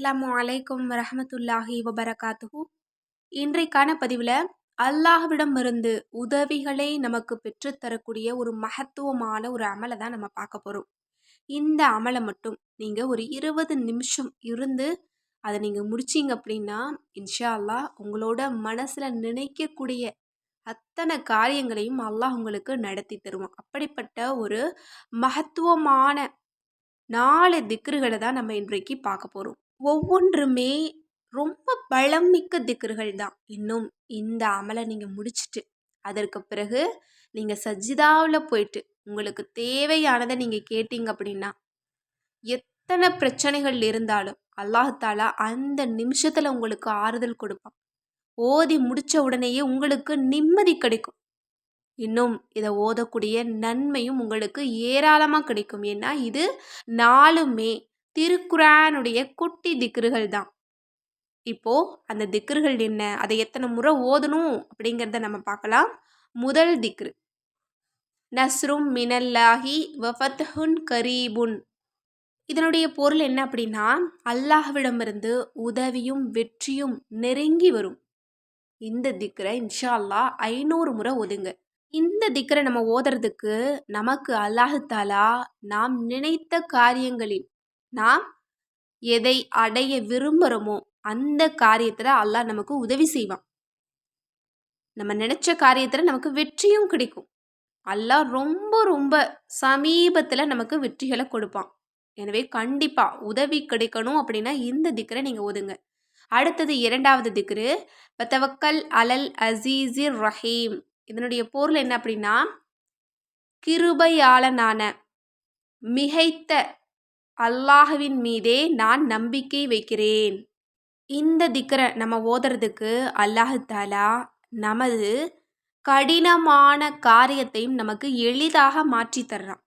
அஸ்லாம் அலைக்கும் வரமத்துல்லாஹி வபரகாத்துஹு. இன்றைக்கான பதிவில் அல்லாஹ்விடமிருந்து உதவிகளை நமக்கு பெற்றுத்தரக்கூடிய ஒரு மகத்துவமான ஒரு அமலை தான் நம்ம பார்க்க போகிறோம் இந்த அமலை மட்டும் நீங்கள் ஒரு இருபது நிமிஷம் இருந்து அதை நீங்கள் முடிச்சிங்க அப்படின்னா இன்ஷா அல்லாஹ் உங்களோட மனசில் நினைக்கக்கூடிய அத்தனை காரியங்களையும் அல்லாஹ் உங்களுக்கு நடத்தி தருவான். அப்படிப்பட்ட ஒரு மகத்துவமான நாலு திக்ருகளை தான் நம்ம இன்றைக்கு பார்க்க போகிறோம் ஒவ்வொன்றுமே ரொம்ப பலம் மிக்க திக்ருகள் தான். இன்னும் இந்த அமலை நீங்கள் முடிச்சுட்டு அதற்கு பிறகு நீங்கள் சஜிதாவில் போயிட்டு உங்களுக்கு தேவையானதை நீங்கள் கேட்டீங்க அப்படின்னா எத்தனை பிரச்சனைகள் இருந்தாலும் அல்லாஹாலா அந்த நிமிஷத்தில் உங்களுக்கு ஆறுதல் கொடுப்பான். ஓதி முடித்த உடனேயே உங்களுக்கு நிம்மதி கிடைக்கும். இன்னும் இதை ஓதக்கூடிய நன்மையும் உங்களுக்கு ஏராளமாக கிடைக்கும். ஏன்னா இது நாலுமே திருக்குறானுடைய குட்டி திக்ருகள் தான். இப்போ அந்த திக்ருகள் என்ன? அதை எத்தனை முறை ஓதணும் அப்படிங்கிறத நம்ம பார்க்கலாம். முதல் திக்ரு. நஸ்ரும் மினல்லாஹி வஃத்ஹுன் கரீபுன். இதனுடைய பொருள் என்ன அப்படின்னா அல்லாஹ்விடமிருந்து உதவியும் வெற்றியும் நெருங்கி வரும். இந்த திக்ரை இன்ஷா அல்லா ஐநூறு முறை ஒதுங்க இந்த திக்கரை நம்ம ஓதுறதுக்கு நமக்கு அல்லாஹு தாலா நாம் நினைத்த காரியங்களில் நாம் எதை அடைய விரும்புகிறோமோ அந்த காரியத்தில் அல்லாஹ் நமக்கு உதவி செய்வான். நம்ம நினச்ச காரியத்தில் நமக்கு வெற்றியும் கிடைக்கும். அல்லாஹ் ரொம்ப ரொம்ப சமீபத்தில் நமக்கு வெற்றிகளை கொடுப்பான். எனவே கண்டிப்பாக உதவி கிடைக்கணும் அப்படின்னா இந்த திக்கரை நீங்கள் ஒதுங்க அடுத்தது இரண்டாவது திக்ரு பத்தவக்கல் அலல் அசீசிர் ரஹீம். இதனுடைய பொருள் என்ன அப்படின்னா கிருபையாளனான மிகைத்த அல்லாஹுவின் மீதே நான் நம்பிக்கை வைக்கிறேன். இந்த திக்கரை நம்ம ஓதுறதுக்கு அல்லாஹு தாலா நமது கடினமான காரியத்தையும் நமக்கு எளிதாக மாற்றி தர்றான்.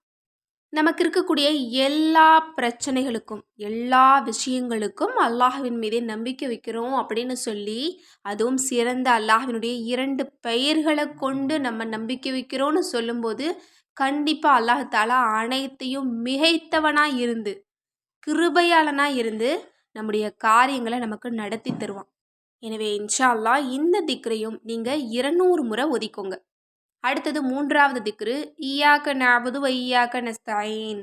நமக்கு இருக்கக்கூடிய எல்லா பிரச்சனைகளுக்கும் எல்லா விஷயங்களுக்கும் அல்லாஹுவின் மீதே நம்பிக்கை வைக்கிறோம் அப்படின்னு சொல்லி அதுவும் சிறந்த அல்லாஹுவினுடைய இரண்டு பெயர்களை கொண்டு நம்ம நம்பிக்கை வைக்கிறோன்னு சொல்லும்போது கண்டிப்பாக அல்லாஹாலா அனைத்தையும் மிகைத்தவனாக இருந்து கிருபையாளனாக இருந்து நம்முடைய காரியங்களை நமக்கு நடத்தி தருவான். எனவே இன்ஷா அல்லா இந்த திக்ரையும் நீங்கள் இருநூறு முறை ஒதிக்கோங்க. அடுத்தது மூன்றாவது திக்ரு ஈயாக்க நாபது வையாக்க நஸ்தாயின்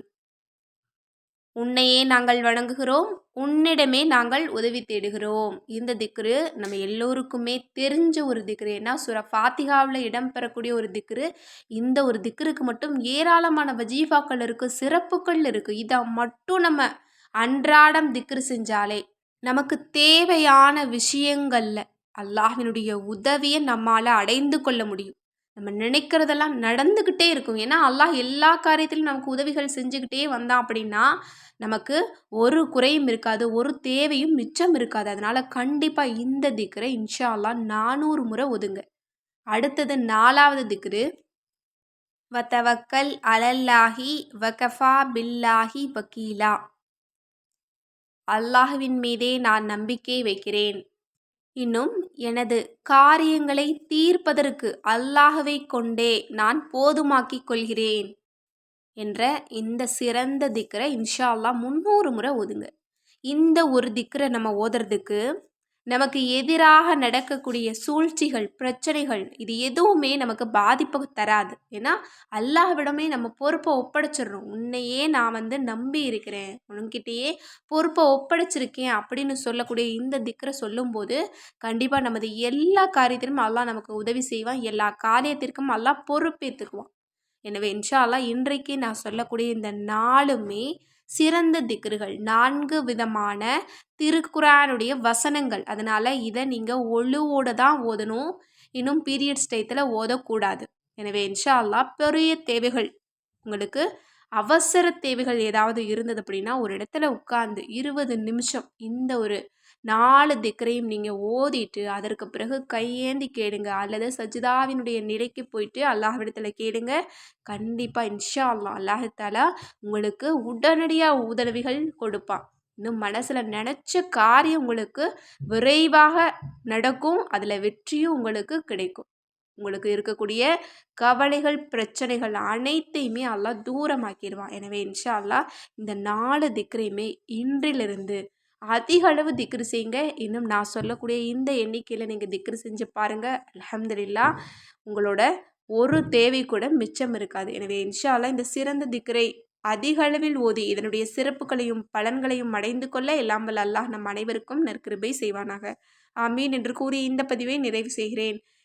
உன்னையே நாங்கள் வணங்குகிறோம் உன்னிடமே நாங்கள் உதவி தேடுகிறோம். இந்த திக்ரு நம்ம எல்லோருக்குமே தெரிஞ்ச ஒரு திக்ரு. ஏன்னா சுர ஃபாத்திகாவில் இடம்பெறக்கூடிய ஒரு திக்ரு. இந்த ஒரு திக்ருக்கு மட்டும் ஏராளமான வஜீஃபாக்கள் இருக்குது சிறப்புகள் இருக்குது இதை மட்டும் நம்ம அன்றாடம் திக்ரு செஞ்சாலே நமக்கு தேவையான விஷயங்களில் அல்லாஹினுடைய உதவியை நம்மால் அடைந்து கொள்ள முடியும். நம்ம நினைக்கிறதெல்லாம் நடந்துக்கிட்டே இருக்கும். ஏன்னா அல்லாஹ் எல்லா காரியத்திலும் நமக்கு உதவிகள் செஞ்சுக்கிட்டே வந்தான் அப்படின்னா நமக்கு ஒரு குறையும் இருக்காது ஒரு தேவையும் மிச்சம் இருக்காது. அதனால் கண்டிப்பாக இந்த திக்கரை இன்ஷா அல்லா நானூறு முறை ஒதுங்க. அடுத்தது நாலாவது திக்ரு வத்தவக்கல் அலல்லாஹி வகஃபா பில்லாஹி வக்கீலா அல்லாஹுவின் மீதே நான் நம்பிக்கை வைக்கிறேன். இன்னும் எனது காரியங்களை தீர்ப்பதற்கு அல்லாஹவை கொண்டே நான் போதுமாக்கிக் கொள்கிறேன் என்ற இந்த சிறந்த திக்கரை இன்ஷா அல்லா முந்நூறு முறை ஓதுங்க. இந்த ஒரு திக்கரை நம்ம ஓதுறதுக்கு நமக்கு எதிராக நடக்கக்கூடிய சூழ்ச்சிகள் பிரச்சனைகள் இது எதுவுமே நமக்கு பாதிப்பை தராது. ஏன்னா அல்லாஹ்விடமே நம்ம பொறுப்பை ஒப்படைச்சிடுறோம். உன்னையே நான் வந்து நம்பி இருக்கிறேன். உன்கிட்டயே பொறுப்பை ஒப்படைச்சிருக்கேன் அப்படின்னு சொல்லக்கூடிய இந்த திக்கரை சொல்லும்போது கண்டிப்பாக நமது எல்லா காரியத்திலும் அல்லாஹ் நமக்கு உதவி செய்வான். எல்லா காரியத்திற்கும் அல்லாஹ் பொறுப்பேற்றுக்குவான். எனவே இன்ஷா அல்லாஹ் இன்றைக்கு நான் சொல்லக்கூடிய இந்த நாளுமே சிறந்த திக்ருகள் நான்கு விதமான திருக்குறானுடைய வசனங்கள். அதனால் இதை நீங்கள் ஒழுவோட தான் ஓதணும். இன்னும் பீரியட்ஸ் டயத்தில் ஓதக்கூடாது. எனவே இன்ஷா அல்லா பெரிய தேவைகள் உங்களுக்கு அவசர தேவைகள் ஏதாவது இருந்தது அப்படின்னா ஒரு இடத்துல உட்காந்து இருபது நிமிஷம் இந்த ஒரு நாலு திக்கரையும் நீங்கள் ஓதிட்டு அதற்கு பிறகு கையேந்தி கேளுங்க. அல்லது சஜிதாவினுடைய நிலைக்கு போயிட்டு அல்லாஹ்விடத்தில் கேளுங்க. கண்டிப்பாக இன்ஷா அல்லா அல்லாஹாலா உங்களுக்கு உடனடியாக உதவிகள் கொடுப்பான். இன்னும் மனசில் நினச்ச காரியம் உங்களுக்கு விரைவாக நடக்கும். அதில் வெற்றியும் உங்களுக்கு கிடைக்கும். உங்களுக்கு இருக்கக்கூடிய கவலைகள் பிரச்சனைகள் அனைத்தையுமே அல்லா தூரமாக்கிடுவான் எனவே இன்ஷா அல்லா இந்த நாலு திக்கரையுமே இன்றிலிருந்து அதிக அளவு திக்ரு செய்யுங்க. இன்னும் நான் சொல்லக்கூடிய இந்த எண்ணிக்கையில் நீங்கள் திக்ரு செஞ்சு பாருங்கள் அலமதுல்லா உங்களோட ஒரு தேவை கூட மிச்சம் இருக்காது. எனவே இன்ஷாலா இந்த சிறந்த திக்ரை அதிக அளவில் ஓதி இதனுடைய சிறப்புகளையும் பலன்களையும் அடைந்து கொள்ள எல்லாம் வல்ல அல்லாஹ் நம் அனைவருக்கும் நற்கிருபை செய்வானாக. ஆமீன் என்று கூறி இந்த பதிவை நிறைவு செய்கிறேன்.